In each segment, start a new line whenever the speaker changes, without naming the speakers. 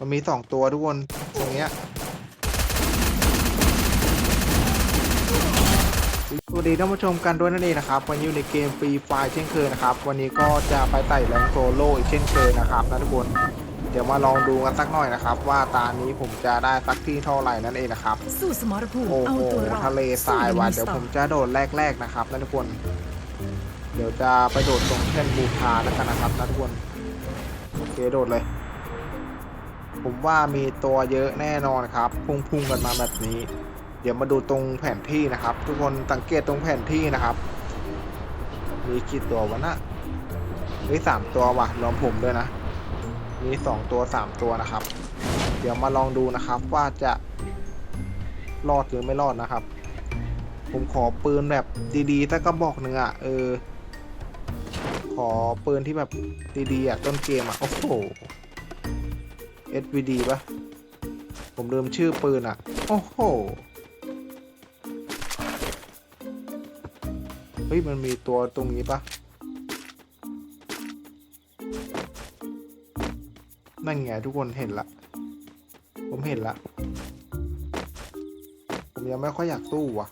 มันมีสองตัวทุกคนตรงเนี้ยสวัสดีท่านผู้ชมกันด้วยนั่นเองนะครับ วันนี้อยู่ในเกมฟรีไฟเช่นเคยนะครับ วันนี้ก็จะไปไต่แรงโซโล่อีกเช่นเคยนะครับนะทุกคนเดี๋ยวมาลองดูกันสักหน่อยนะครับ ว่าตานี้ผมจะได้สักที่เท่าไหร่นั่นเองนะครับ
สู้สมรภูมิ
โอ้
เอา
โห
ตัวรอด
ทะเลทรายว่ะ
สู้
เดี๋ยว
อ
ผ
ง
ม
มีส
จะโดดแรก ๆนะครับนะทุกคน เดี๋ยวจะไปโดดตรงแท่นบูชาแล้วกันนะครับนะทุกคนโอเคโดดเลย ผมว่ามีตัวเยอะแน่นอนครับ พุ่งๆกันมาแบบนี้ เดี๋ยวมาดูตรงแผนที่นะครับ ทุกคนสังเกตตรงแผนที่นะครับ มีกี่ตัววะนะมีสามตัวว่ะรวมผมด้วยนะ มีสองตัวสามตัวนะครับ เดี๋ยวมาลองดูนะครับว่าจะรอดหรือไม่รอดนะครับ ผมขอปืนแบบดีๆถ้ากระบอกหนึ่งอะเออ ขอปืนที่แบบดีๆอะต้นเกมอะโอ้โห SVD ปะผมลืมชื่อปืนอะ โอ้โห เฮ้ย มันมีตัวตรงนี้ปะนั่นไงทุกคนเห็นละ ผมเห็นละ ผมยังไม่ค่อยอยากสู้ว่ะ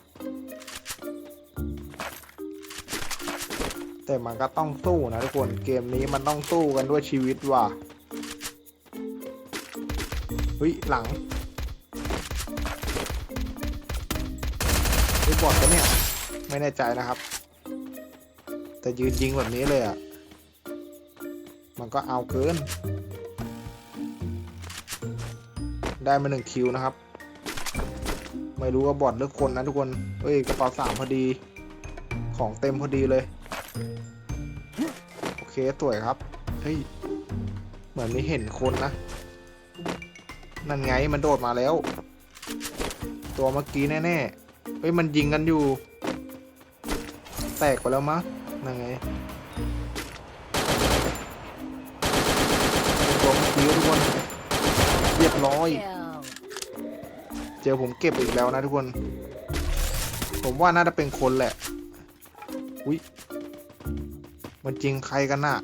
แต่มันก็ต้องสู้นะทุกคน เกมนี้มันต้องสู้กันด้วยชีวิตว่ะ ฮ้ย หลังไอ้บอดปะเนี่ย ไม่แน่ใจนะครับ แต่ยืนยิงแบบนี้เลยอะ มันก็เอาเกิน ได้มาหนึ่งคิวนะครับ ไม่รู้ว่าบอดหรือคนนะทุกคน เอ้ย กระเป๋าสามพอดี ของเต็มพอดีเลย โอเคสวยครับ เฮ้ย เหมือนไม่เห็นคนนะ นั่นไงมันโดดมาแล้ว ตัวเมื่อกี้แน่ๆเฮ้ยมันยิงกันอยู่ แตกไปแล้วมั้งนั่นไงตัวเมื่อกี้ทุกคนเรียบร้อย เจอผมเก็บอีกแล้วนะทุกคน ผมว่าน่าจะเป็นคนแหละอุ้ยมันจริงใครกันน่ะ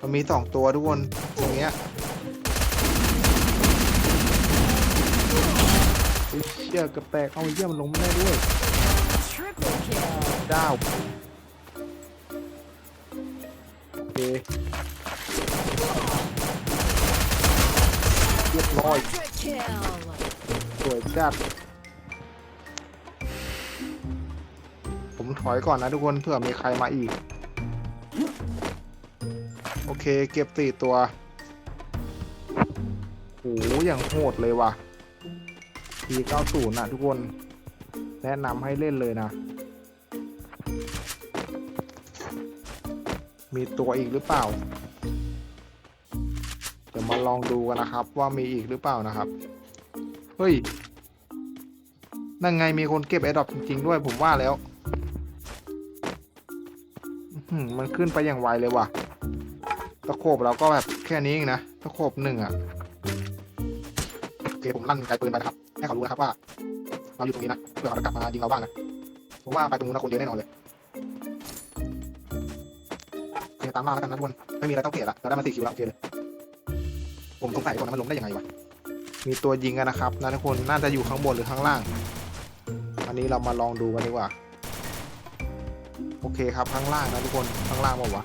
มันมีสองตัวทุกคนตรงเนี้ย อุ๊ยเชี่ยกระแตกเอาไอ้เยี่ยมันลงไม่ได้ด้วย
Triple kill
ดาวโอเคเรียบร้อย
Quadra kill
สวยจัด ผมถอยก่อนนะทุกคนเผื่อมีใครมาอีก โอเค เก็บสี่ตัวโหอย่างโหดเลยว่ะ P90 น่ะทุกคน แนะนำให้เล่นเลยนะ มีตัวอีกหรือเปล่าเดี๋ยวมาลองดูกันนะครับ ว่ามีอีกหรือเปล่านะครับ เฮ้ย นั่นไงมีคนเก็บแอดดอปจริง ๆ ด้วยผมว่าแล้ว มันขึ้นไปอย่างไวเลยว่ะ ตะโขบเราก็แบบแค่นี้เองนะ ตะโขบหนึ่งอะโอเคผมลั่นไกลปืนไปครับ ให้เขารู้นะครับว่า เราอยู่ตรงนี้นะเพื่อเขาจะกลับมายิงเราบ้างนะผมว่าไปตรงนู้นนะคนเดียอะแน่นอนเลยเคตามล่าแล้วกันนะทุกคนไม่มีอะไรต้องเกลียดละเราได้มาสี่คิวแล้วโอเคเลยผมสงสัยคนนั้นมันลงได้ยังไงวะมีตัวยิงกันนะครับนะทุกคนน่าจะอยู่ข้างบนหรือข้างล่าง อันนี้เรามาลองดูกันดีกว่า โอเคครับข้างล่างนะทุกคนข้างล่างบอกว่า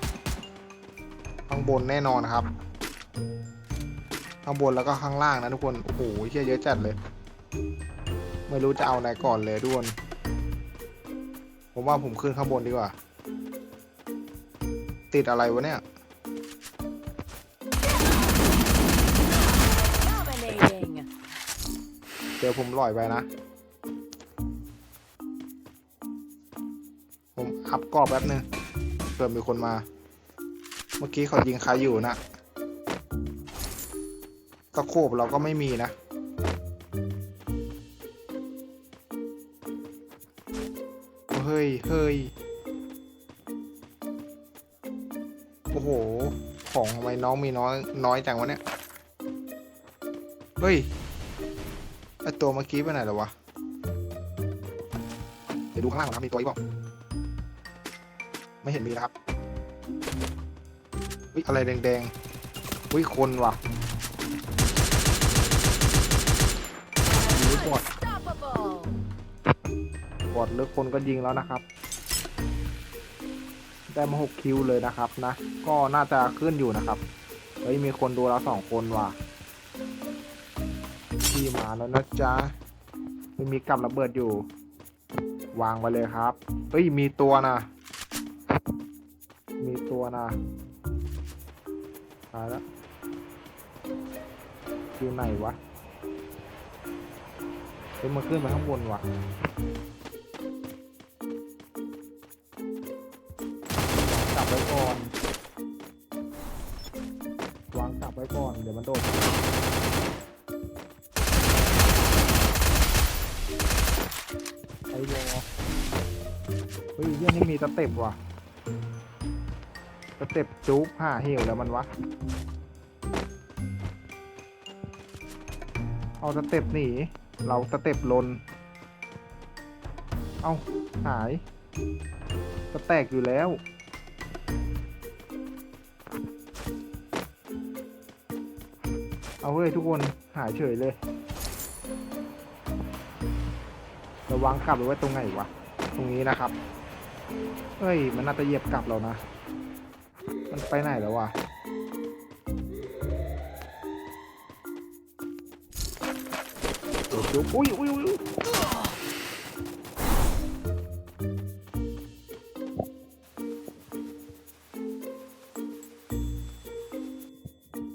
วะข้างบนแน่นอนครับ ข้างบนแล้วก็ข้างล่างนะทุกคน โอ้โหเฮียเยอะจัดเลย ไม่รู้จะเอาไหนก่อนเลยทุกคนผมว่าผมขึ้นข้างบนดีกว่า ติดอะไรวะเนี่ย
dominating
เดี๋ยวผมลอยไปนะ ผมอัพกรอบแป๊บนึงเผื่อมีคนมา เมื่อกี้เขายิงใครอยู่นะตะโขบเราก็ไม่มีนะ เฮ้ยเฮ้ยโอ้โห ของทำไมน้องมีน้อยน้อยจังวะเนี่ย เฮ้ยไอตัวเมื่อกี้ไปไหนแล้ววะ เดี๋ยวดูข้างล่างก่อนนะมีตัวอีกเปล่าไม่เห็นมีนะครับอุ้ยอะไรแดงๆอุ้ยคนว่ะ บอดหรือคนก็ยิงแล้วนะครับ ได้มาหกคิวเลยนะครับนะ ก็น่าจะขึ้นอยู่นะครับเฮ้ยมีคนดูเราสองคนว่ะที่มาแล้วนะจ๊ะไม่มีกับระเบิดอยู่ วางไปเลยครับเฮ้ยมีตัวนะมีตัวนะตายแล้วอยู่ไหนวะเฮ้ยมันขึ้นไปข้างบนว่ะ ว้ก่อน วางกลับไว้ก่อน เดี๋ยวมันโดดไอ้วอเฮ้ยเรื่องนี้มีสเต็ปว่ะสเต็ปจุ๊บห่าเหวแล้วมันวะ เอาสเต็ปหนี เราสเต็ปลน เอาหาย ก็แตกอยู่แล้ว เอาเว้ยทุกคนหายเฉยเลย ระวังกลับไปไว้ตรงไหนวะ ตรงนี้นะครับ เฮ้ย มันน่าจะเหยียบกลับเรานะ มันไปไหนแล้ววะอุ้ยอุ้ยอุ้ย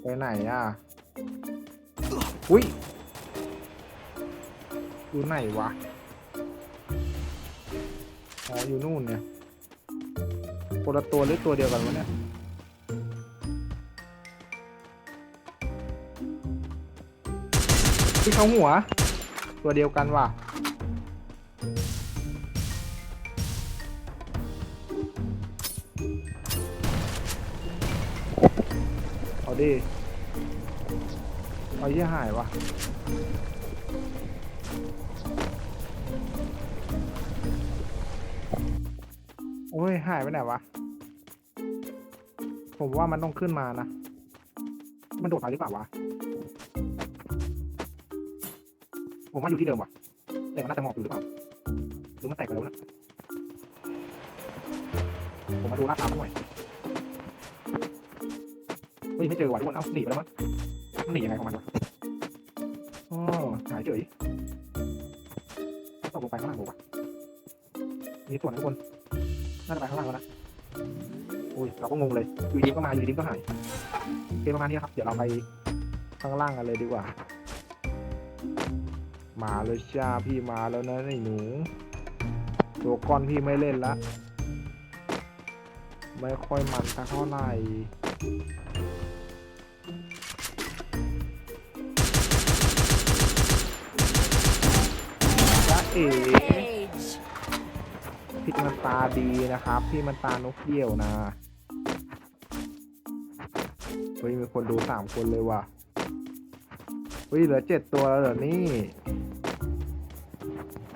ไปไหนอะ อุ้ยอยู่ไหนวะ อ๋อ อยู่นู่นเนี่ยคนละตัวหรือตัวเดียวกันวะเนี่ย ที่เขาหัว ตัวเดียวกันว่ะเอาดิ เอาที่หายวะโอ้ยหายไปไหนวะ ผมว่ามันต้องขึ้นมานะ มันโดดไปหรือเปล่าวะ ผมว่าอยู่ที่เดิมว่ะแต่มันน่าจะหมอบอยู่หรือเปล่า หรือมันแตกไปแล้วนะ ผมมาดูลาดตามมันหน่อยเฮ้ยไม่เจอว่ะทุกคน เอ้าหนีไปแล้วมั้ง มันหนียังไงของมันวะอ๋อหายเฉยตกลงไปข้างล่างผมวะมีส่วนทุกคนน่าจะไปข้างล่างแล้วนะอุ้ยเราก็งงเลยอยู่ดีก็มาอยู่ดีก็หายโอเคประมาณนี้ครับ เดี๋ยวเราไปข้างล่างกันเลยดีกว่า มาเลยจ้าพี่มาแล้วนะไอ้หนูตัวก้อนพี่ไม่เล่นละ ไม่ค่อยมันสักเท่าไหร่ เอ๋พี่มันตาดีนะครับ พี่มันตานกเดี่ยวนะ เฮ้ย มีคนดูสามคนเลยว่ะ เฮ้ย เหลือเจ็ดตัวแล้วเหรอนี่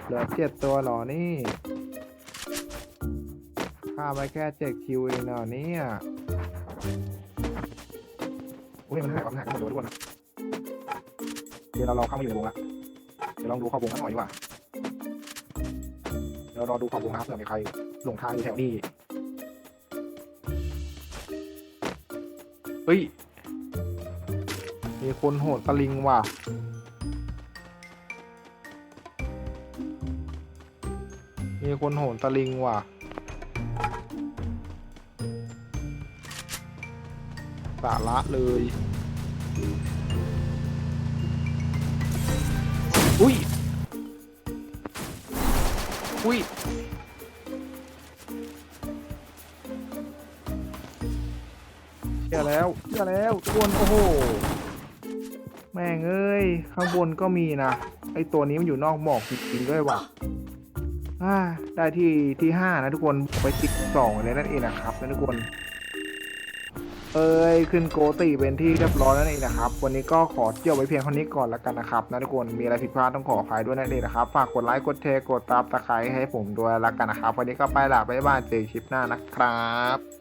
เหลือเจ็ดตัวหรอนี่ฆ่าไปแค่เจ็ดคิวเองเหรอเนี่ยโอ้ยมันหายความหายกันหมดเลยทุกคนเดี๋ยวเรารองเข้ามาอยู่ในวงละ เดี๋ยวลองดูขอบวงกันหน่อยดีกว่า ดี๋ยวรอดูขอบวงนะครับเผื่อมีใครหลงทางอยู่แถวนี้ เฮ้ย มีคนโหดตะลิงว่ะ มีคนโหนตะลิงว่ะสาระเลย อุ้ย อุ้ยเจอแล้วเจอแล้วทุกคนโอ้โห แม่งเอ้ย ข้างบนก็มีนะ ไอตัวนี้มันอยู่นอกหมอกจริงๆด้วยว่ะอ่าได้ที่ที่ห้านะทุกคนไปติดสองเลยนั่นเองนะครับนะทุกคน เอ้ยขึ้นโกตีเป็นที่เรียบร้อยนั่นเองนะครับ วันนี้ก็ขอเที่ยวไว้เพียงเท่านี้ก่อนแล้วกันนะครับนะทุกคนมีอะไรผิดพลาดต้องขออภัยด้วยนั่นเองนะครับ ฝากกดไลค์กดแชร์กดตามตะไคร้ให้ผมด้วยแล้วกันนะครับ วันนี้ก็ไปละบ๊ายบายเจอคลิปหน้านะครับ